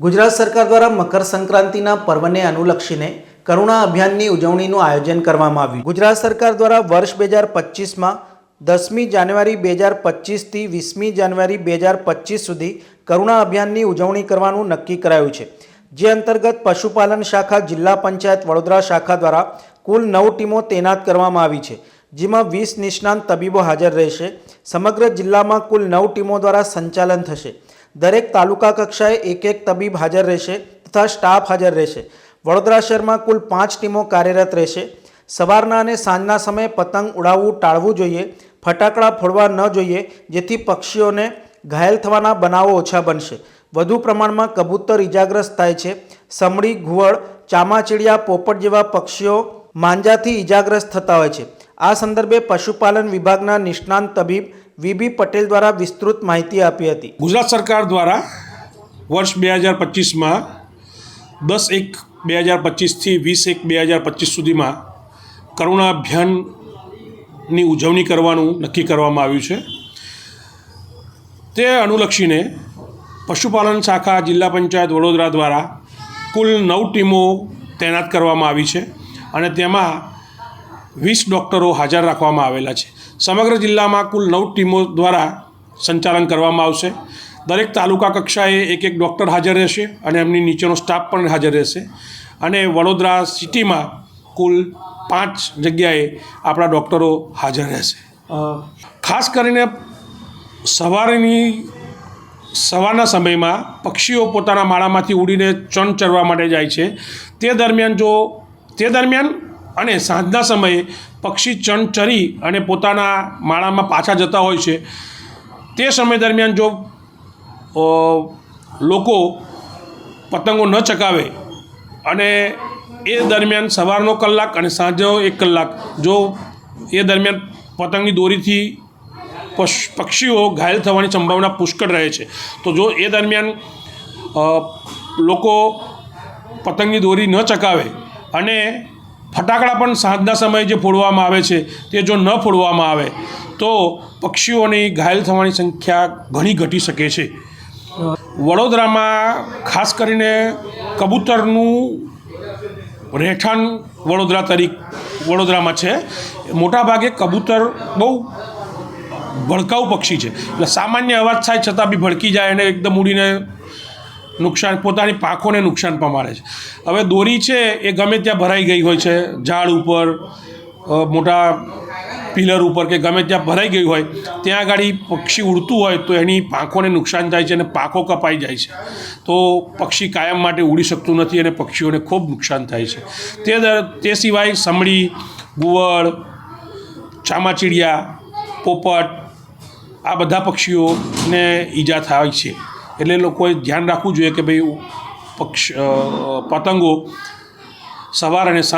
ગુજરાત સરકાર દ્વારા મકર સંક્રાંતિના પર્વને અનુલક્ષીને કરુણા અભિયાનની ઉજવણીનું આયોજન કરવામાં આવ્યું. ગુજરાત સરકાર દ્વારા વર્ષ બે હજાર પચીસમાં દસમી જાન્યુઆરી બે હજાર પચીસથી વીસમી જાન્યુઆરી બે હજાર પચીસ સુધી કરુણા અભિયાનની ઉજવણી કરવાનું નક્કી કરાયું છે. જે અંતર્ગત પશુપાલન શાખા, જિલ્લા પંચાયત, વડોદરા શાખા દ્વારા કુલ નવ ટીમો તૈનાત કરવામાં આવી છે. જેમાં વીસ નિષ્ણાંત તબીબો હાજર રહેશે. સમગ્ર જિલ્લામાં કુલ નવ ટીમો દ્વારા સંચાલન થશે. દરેક તાલુકા કક્ષાએ એક એક તબીબ હાજર રહેશે તથા સ્ટાફ હાજર રહેશે. વડોદરા શહેરમાં કુલ પાંચ ટીમો કાર્યરત રહેશે. સવારના અને સાંજના સમયે પતંગ ઉડાવવું ટાળવું જોઈએ, ફટાકડા ફોડવા ન જોઈએ, જેથી પક્ષીઓને ઘાયલ થવાના બનાવો ઓછા બનશે. વધુ પ્રમાણમાં કબૂતર ઇજાગ્રસ્ત થાય છે. સમડી, ઘુવડ, ચામાચીડિયા, પોપટ જેવા પક્ષીઓ માંજાથી ઇજાગ્રસ્ત થતા હોય છે. આ સંદર્ભે પશુપાલન વિભાગના નિષ્ણાંત તબીબ વીબી પટેલ દ્વારા વિસ્તૃત માહિતી આપી હતી. ગુજરાત સરકાર દ્વારા વર્ષ બે હજાર પચીસમાં દસ એક બે હજાર પચીસથી વીસ એક બે હજાર પચીસ સુધીમાં કરુણા અભિયાનની ઉજવણી કરવાનું નક્કી કરવામાં આવ્યું છે. તે અનુલક્ષીને પશુપાલન શાખા જિલ્લા પંચાયત વડોદરા દ્વારા કુલ નવ ટીમો તૈનાત કરવામાં આવી છે અને તેમાં વીસ ડૉક્ટરો હાજર રાખવામાં આવેલા છે. સમગ્ર જિલ્લામાં કુલ નવ ટીમો દ્વારા સંચાલન કરવામાં આવશે. દરેક તાલુકા કક્ષાએ એક એક ડૉક્ટર હાજર રહેશે અને એમની નીચેનો સ્ટાફ પણ હાજર રહેશે. અને વડોદરા સિટીમાં કુલ પાંચ જગ્યાએ આપણા ડૉક્ટરો હાજર રહેશે. ખાસ કરીને સવારની સવારના સમયમાં પક્ષીઓ પોતાના માળામાંથી ઉડીને ચણ ચરવા માટે જાય છે. તે દરમિયાન જો તે દરમિયાન અને સાંજના સમયે પક્ષી ચણ ચરી અને પોતાના માળામાં પાછા જતા હોય છે. તે સમય દરમિયાન જો લોકો પતંગો ન ચકાવે અને એ દરમિયાન સવારનો કલાક અને સાંજનો એક કલાક, જો એ દરમિયાન પતંગની દોરીથી પક્ષીઓ ઘાયલ થવાની સંભાવના પુષ્કળ રહે છે. તો જો એ દરમિયાન લોકો પતંગની દોરી ન ચકાવે અને ફટાકડા પણ સાંજના સમયે જે ફોડવામાં આવે છે, તે જો ન ફોડવામાં આવે, તો પક્ષીઓની ઘાયલ થવાની સંખ્યા ઘણી ઘટી શકે છે. વડોદરામાં ખાસ કરીને કબૂતરનું રહેઠાણ વડોદરા તરીકે, વડોદરામાં છે. મોટાભાગે કબૂતર બહુ ભડકાઉ પક્ષી છે. એટલે સામાન્ય અવાજ થાય છતાં બી ભડકી જાય અને એકદમ ઉડીને નુકસાન, પોતાની પાંખોને નુકસાન પમાડે છે. હવે દોરી છે, એ ગમે ત્યાં ભરાઈ ગઈ હોય છે, ઝાડ ઉપર મોટા પિલર ઉપર કે ગમે ત્યાં ભરાઈ ગઈ હોય, ત્યાં આગળ પક્ષી ઉડતું હોય તો એની પાંખોને નુકસાન થાય છે અને પાંખો કપાઈ જાય છે. તો પક્ષી કાયમ માટે ઉડી શકતું નથી અને પક્ષીઓને ખૂબ નુકસાન થાય છે. તે દર, તે સિવાય સમડી, ગુવળ, ચામાચીડિયા, પોપટ, આ બધા પક્ષીઓને ઈજા થાય છે. એટલે લોકોએ ધ્યાન રાખવું જોઈએ કે ભાઈ પક્ષ પતંગો સવાર અને સાંજ